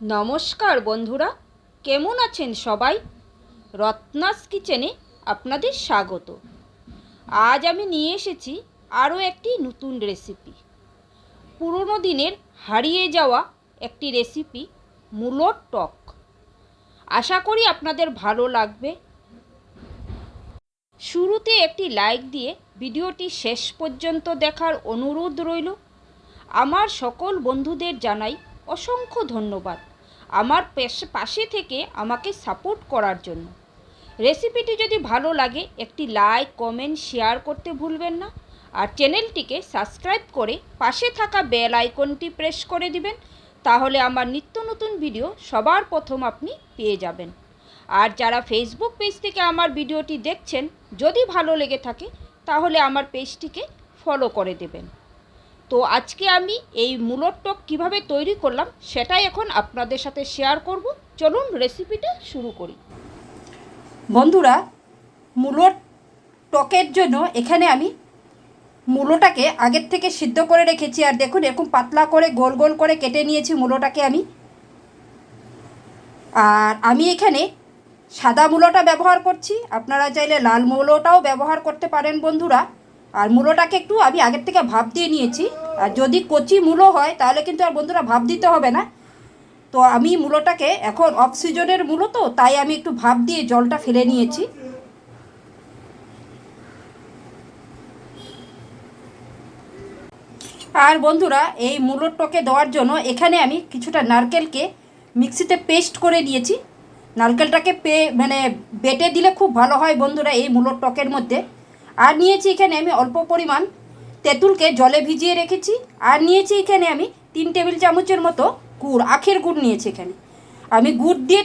নমস্কার বন্ধুরা, কেমন আছেন সবাই? রত্নাস কিচেনে আপনাদের স্বাগত। আজ আমি নিয়ে এসেছি আরও একটি নতুন রেসিপি পুরনো দিনের হারিয়ে যাওয়া একটি রেসিপি মূলোর টক। আশা করি আপনাদের ভালো লাগবে। শুরুতে একটি লাইক দিয়ে ভিডিওটি শেষ পর্যন্ত দেখার অনুরোধ রইল। আমার সকল বন্ধুদের জানাই অসংখ্য ধন্যবাদ। আমার পেশ- থেকে আমাকে সাপোর্ট করার জন্য। রেসিপিটি যদি ভালো লাগে, একটি লাইক কমেন্ট শেয়ার করতে ভুলবেন না। আর চ্যানেলটিকে সাবস্ক্রাইব করে পাশে থাকা বেল আইকনটি প্রেস করে দিবেন। তাহলে আমার নিত্য নতুন ভিডিও সবার প্রথম আপনি পেয়ে যাবেন। আর যারা ফেসবুক পেজ থেকে আমার ভিডিওটি দেখছেন, যদি ভালো লেগে থাকে, তাহলে আমার পেজটিকে ফলো করে দেবেন। তো আজকে আমি এই মূলর টক কীভাবে তৈরি করলাম সেটাই এখন আপনাদের সাথে শেয়ার করব। চলুন রেসিপিটা শুরু করি। বন্ধুরা মূলোর টকের জন্য এখানে আমি মূলোটাকে আগের থেকে সিদ্ধ করে রেখেছি। আর দেখুন, এরকম পাতলা করে গোল গোল করে কেটে নিয়েছি মূলোটাকে আমি। আর আমি এখানে সাদা মূলোটা ব্যবহার করছি। আপনারা চাইলে লাল মূলোটাও ব্যবহার করতে পারেন বন্ধুরা। আর মূলোটাকে একটু আমি আগের থেকে ভাপ দিয়ে নিয়েছি। আর যদি কচি মূলো হয়, তাহলে কিন্তু আর বন্ধুরা ভাপ দিতে হবে না। তো আমি মূলোটাকে এখন অক্সিজনের মূলো তো, তাই আমি একটু ভাপ দিয়ে জলটা ফেলে নিয়েছি। আর বন্ধুরা, এই মূলোর টকে দেওয়ার জন্য এখানে আমি কিছুটা নারকেলকে মিক্সিতে পেস্ট করে নিয়েছি। নারকেলটাকে পে মানে বেটে দিলে খুব ভালো হয় বন্ধুরা এই মূলোর টকের মধ্যে। আর নিয়েছি এখানে আমি অল্প পরিমাণ তেঁতুলকে জলে ভিজিয়ে রেখেছি। আর নিয়েছি এখানে আমি তিন টেবিল চামচের মতো গুড়, আখের গুড় নিয়েছি এখানে। আমি গুড় দিয়ে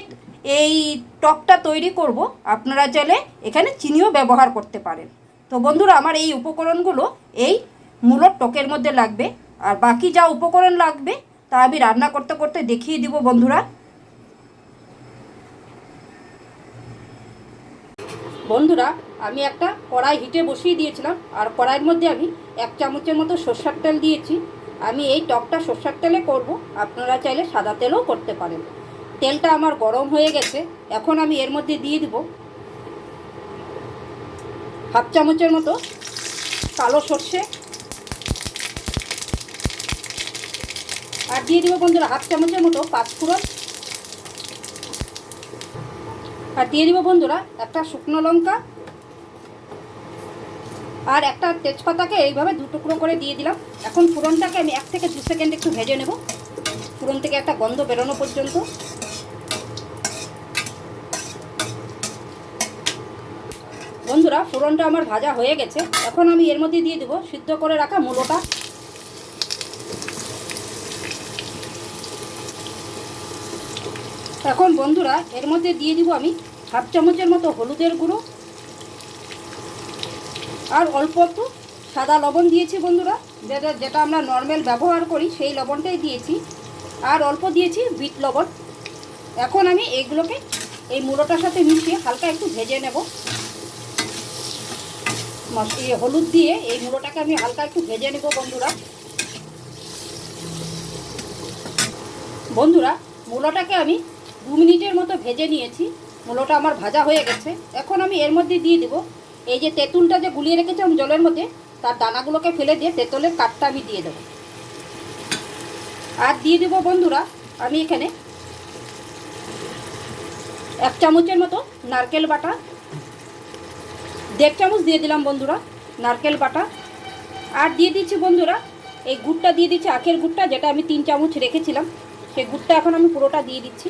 এই টকটা তৈরি করব। আপনারা চাইলে এখানে চিনিও ব্যবহার করতে পারেন। তো বন্ধুরা, আমার এই উপকরণগুলো এই মূলর টকের মধ্যে লাগবে। আর বাকি যা উপকরণ লাগবে, তা আমি রান্না করতে করতে দেখিয়ে দিব বন্ধুরা। বন্ধুরা আমি একটা কড়াই হিটে বসিয়ে দিয়েছিলাম, আর কড়াইয়ের মধ্যে আমি এক চামচের মতো সর্ষার তেল দিয়েছি। আমি এই টকটা সর্ষার তেলে করব, আপনারা চাইলে সাদা তেলও করতে পারেন। তেলটা আমার গরম হয়ে গেছে, এখন আমি এর মধ্যে দিয়ে দিব হাফ চামচের মতো কালো সর্ষে। আর দিয়ে দিব বন্ধুরা হাফ চামচের মতো পাঁচফোড়ন। আর দিয়ে দিব বন্ধুরা একটা শুকনো লঙ্কা। আর একটা তেজপাতাকে এইভাবে দু টুকরো করে দিয়ে দিলাম। এখন ফোড়নটাকে আমি এক থেকে দু সেকেন্ড একটু ভেজে নেব। ফোড়ন থেকে একটা গন্ধ বেরোনো পর্যন্ত। বন্ধুরা, ফোড়নটা আমার ভাজা হয়ে গেছে। এখন আমি এর মধ্যে দিয়ে দেবো সিদ্ধ করে রাখা মূলোটা। এখন বন্ধুরা, এর মধ্যে দিয়ে দিব আমি হাফ চামচের মতো হলুদের গুঁড়ো। আর অল্প একটু সাদা লবণ দিয়েছি বন্ধুরা। যেটা যেটা আমরা নর্মাল ব্যবহার করি, সেই লবণটাই দিয়েছি। আর অল্প দিয়েছি বিট লবণ। এখন আমি এইগুলোকে এই মূলোটার সাথে মিশিয়ে হালকা একটু ভেজে নেব। হলুদ দিয়ে এই মূলোটাকে আমি হালকা একটু ভেজে নেব বন্ধুরা। বন্ধুরা মূলোটাকে আমি দু মিনিটের মতো ভেজে নিয়েছি। মূলোটা আমার ভাজা হয়ে গেছে। এখন আমি এর মধ্যে দিয়ে দেবো এই যে তেঁতুলটা যে গুলিয়ে রেখেছিলাম জলের মধ্যে, তার দানাগুলোকে ফেলে দিয়ে তেঁতুলের কাঠটা আমি দিয়ে দেবো। আর দিয়ে দেবো বন্ধুরা, আমি এখানে এক চামচের মতো নারকেল বাটা, দেড় চামচ দিয়ে দিলাম বন্ধুরা নারকেল বাটা। আর দিয়ে দিচ্ছি বন্ধুরা, এই গুড়টা দিয়ে দিচ্ছি আখের গুড়টা, যেটা আমি তিন চামচ রেখেছিলাম, সেই গুড়টা এখন আমি পুরোটা দিয়ে দিচ্ছি।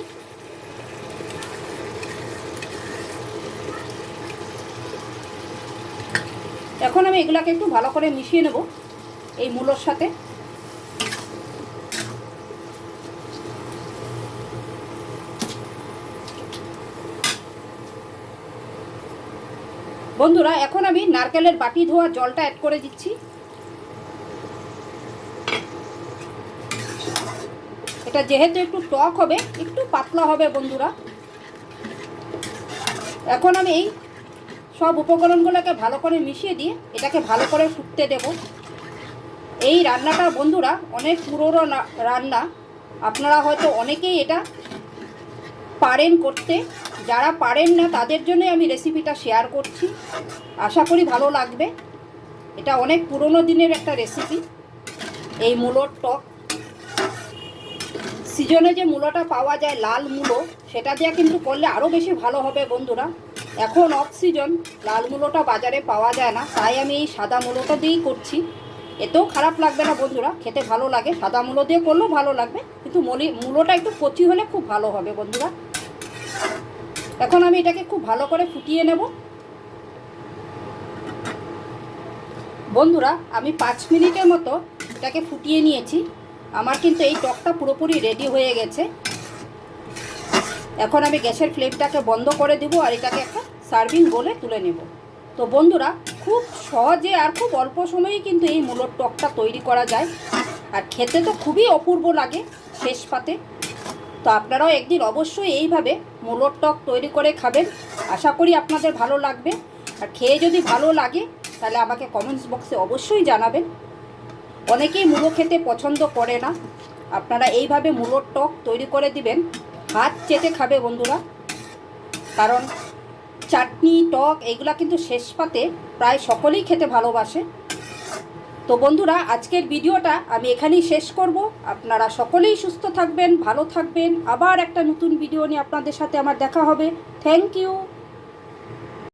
এখন আমি এগুলাকে একটু ভালো করে মিশিয়ে নেব এই মূলোর সাথে। বন্ধুরা, এখন আমি নারকেলের বাটি ধোয়া জলটা অ্যাড করে দিচ্ছি। এটা যেহেতু একটু টক হবে, একটু পাতলা হবে বন্ধুরা। এখন আমি এই সব উপকরণগুলোকে ভালো করে মিশিয়ে দিয়ে এটাকে ভালো করে ফুটতে দেব। এই রান্নাটা বন্ধুরা অনেক পুরোনো রান্না। আপনারা হয়তো অনেকেই এটা পারেন করতে। যারা পারেন না, তাদের জন্যই আমি রেসিপিটা শেয়ার করছি। আশা করি ভালো লাগবে। এটা অনেক পুরনো দিনের একটা রেসিপি এই মূলোর টক। সিজনে যে মূলোটা পাওয়া যায়, লাল মূলো, সেটা দিয়ে কিন্তু করলে আরও বেশি ভালো হবে বন্ধুরা। এখন অফ সিজন লাল মূলোটা বাজারে পাওয়া যায় না, তাই আমি এই সাদা মূলোটা দিয়েই করছি। এতেও খারাপ লাগবে না বন্ধুরা, খেতে ভালো লাগে, সাদা মূলো দিয়ে করলেও ভালো লাগবে, কিন্তু মলি মূলোটা একটু কচি হলে খুব ভালো হবে বন্ধুরা। এখন আমি এটাকে খুব ভালো করে ফুটিয়ে নেব। বন্ধুরা, আমি পাঁচ মিনিটের মতো এটাকে ফুটিয়ে নিয়েছি। আমার কিন্তু এই টকটা পুরোপুরি রেডি হয়ে গেছে। এখন আমি গ্যাসের ফ্লেমটাকে বন্ধ করে দেবো আর এটাকে একটা সার্ভিং বলে তুলে নেব। তো বন্ধুরা, খুব সহজে আর খুব অল্প সময়েই কিন্তু এই মূলোর টকটা তৈরি করা যায়। আর খেতে তো খুবই অপূর্ব লাগে শেষ পাতে। তো আপনারাও একদিন অবশ্যই এইভাবে মূলোর টক তৈরি করে খাবেন। আশা করি আপনাদের ভালো লাগবে। আর খেয়ে যদি ভালো লাগে, তাহলে আমাকে কমেন্টস বক্সে অবশ্যই জানাবেন। অনেকেই মূলো খেতে পছন্দ করে না। আপনারা এইভাবে মূলোর টক তৈরি করে দিবেন। হাত চেটে খাবে বন্ধুরা। কারণ চাটনি, টক এগুলো কিন্তু শেষ পাতে প্রায় সকলেই খেতে ভালোবাসে। তো বন্ধুরা, আজকের ভিডিওটা আমি এখানেই শেষ করব। আপনারা সকলেই সুস্থ থাকবেন, ভালো থাকবেন। আবার একটা নতুন ভিডিও নিয়ে আপনাদের সাথে আমার দেখা হবে। Thank you